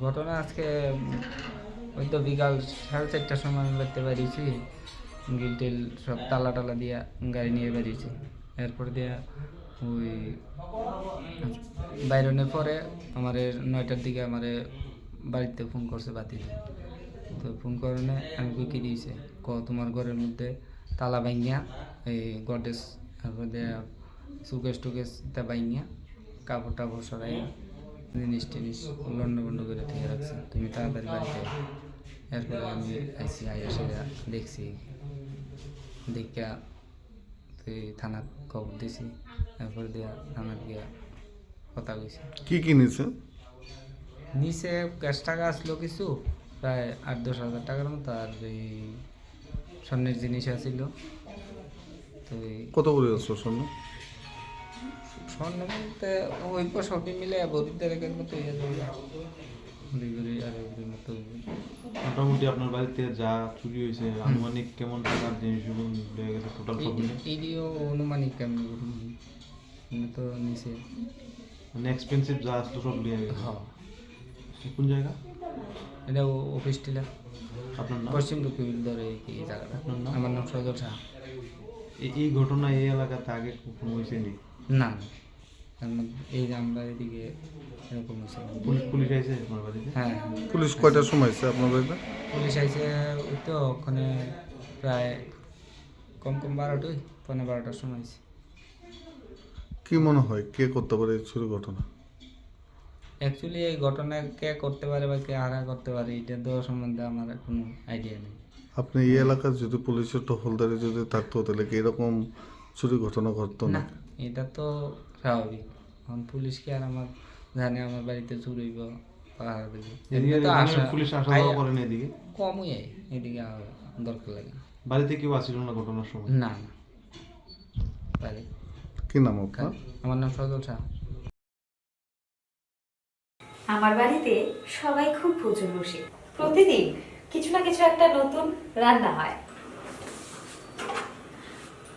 ঘটনা আজকে ওই তো বিকাল সাড়ে চারটার সময় আমি বেরোতে পারিছি গিল টিল সব তালা টালা দিয়া গাড়ি নিয়ে বেরিয়েছি। এরপর দিয়া ওই বাইরনের পরে আমার নয়টার দিকে আমার বাড়িতে ফোন করছে বাতিতে তো ফোন করনে আমি কি দিয়েছে, ক, তোমার ঘরের মধ্যে তালা বাইঙ্গিয়া এই গডেস, তারপর দিয়া সুকেশ টুকেশ তা বাইঙ্গিয়া কাপড় টাপড় সরাইয়া জিনিস টিনিস লন্ড বন্ড করে থেকে রাখছে। তুমি তাড়াতাড়ি বাড়িতে। এরপরে আমি আইসি আইয়া সেটা দেখছি। দেখা তুই থানা খবর দিছি। এরপর দিয়া থানা গিয়া কথা কইছি। কি কি নিছে? নিচে ক্যাশ টাকা আসলো কিছু প্রায় আট দশ হাজার টাকার মতো আর ওই স্বর্ণের জিনিস আসিল তো কত করে আসলো স্বর্ণ? স্বর্ণ বলতে ওই পর সবই মিলে বদিতে রেখে মতো ইয়ে যাবে। দুই ভরি আড়াই মতো মোটামুটি আপনার বাড়িতে যা চুরি হয়েছে আনুমানিক কেমন টাকার জিনিসগুলো লেগে গেছে টোটাল সব মিলে এই- অনুমানিক কেমন তো নিচে মানে এক্সপেন্সিভ যা আসতো সব লিয়ে গেছে। হ্যাঁ। কোন জায়গা? এটা অফিস টিলা। আপনার নাম? পশ্চিম ধরে এই জায়গাটা? আমার নাম সজল শাহ। এই ঘটনা এই এলাকাতে আগে কখনো হয়েছে নি? না না। এই যে আমরা এদিকে এরকম হয়েছে। পুলিশ পুলিশ আইছে আপনার বাড়িতে? হ্যাঁ পুলিশ কয়টার সময় এসে আপনার বাড়িতে? পুলিশ আইসে ওই তো ওখানে প্রায় কম কম বারোটাই পনেরো বারোটার সময় আইসে কি মনে হয় কে করতে পারে এই চুরি ঘটনা? অ্যাকচুয়ালি এই ঘটনা কে করতে পারে বা কে হারা করতে পারে এটা তো সম্বন্ধে আমার কোনো আইডিয়া নেই। আপনি এই এলাকার যদি পুলিশের টহলদারি যদি থাকতো তাহলে কি এরকম চুরি ঘটনা ঘটতো না। না এটা তো স্বাভাবিক। এখন পুলিশ কি আর আমার জানে আমার বাড়িতে চুরিব পাহাড় দেবে। তো আসা- পুলিশ আসা যাওয়া আইয়া- করেন এদিকে? কমই আয় এদিকে দরকার লাগে বাড়িতে কেউ আসছিল না ঘটনার সময়? না না। তাহলে কি নাম আপনার? আমার নাম সজল শাহ। আমার বাড়িতে সবাই খুব ভোজন বসে। প্রতিদিন কিছু না কিছু একটা নতুন রান্না হয়।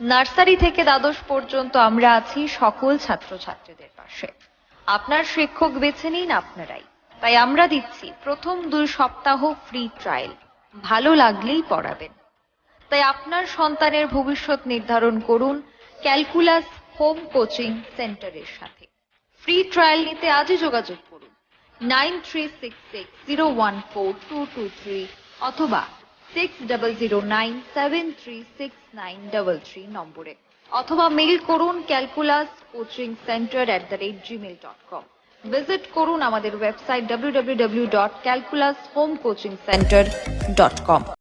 নার্সারি থেকে দ্বাদশ পর্যন্ত আমরা আছি সকল ছাত্রছাত্রীদের পাশে। আপনার শিক্ষক বেছে নিন আপনারাই। তাই আমরা দিচ্ছি প্রথম দুই সপ্তাহ ফ্রি ট্রায়াল ভালো লাগলেই পড়াবেন। তাই আপনার সন্তানের ভবিষ্যৎ নির্ধারণ করুন ক্যালকুলাস হোম কোচিং সেন্টারের সাথে। ফ্রি ট্রায়াল নিতে আজই যোগাযোগ করুন। Nine three six six zero one four two two three অথবা six double zero nine seven three six nine double three নম্বরে। অথবা মেইল করুন calculus coaching centre at the rate Gmail dot com visit করুন আমাদের website W W W dot calculus home coaching centre dot com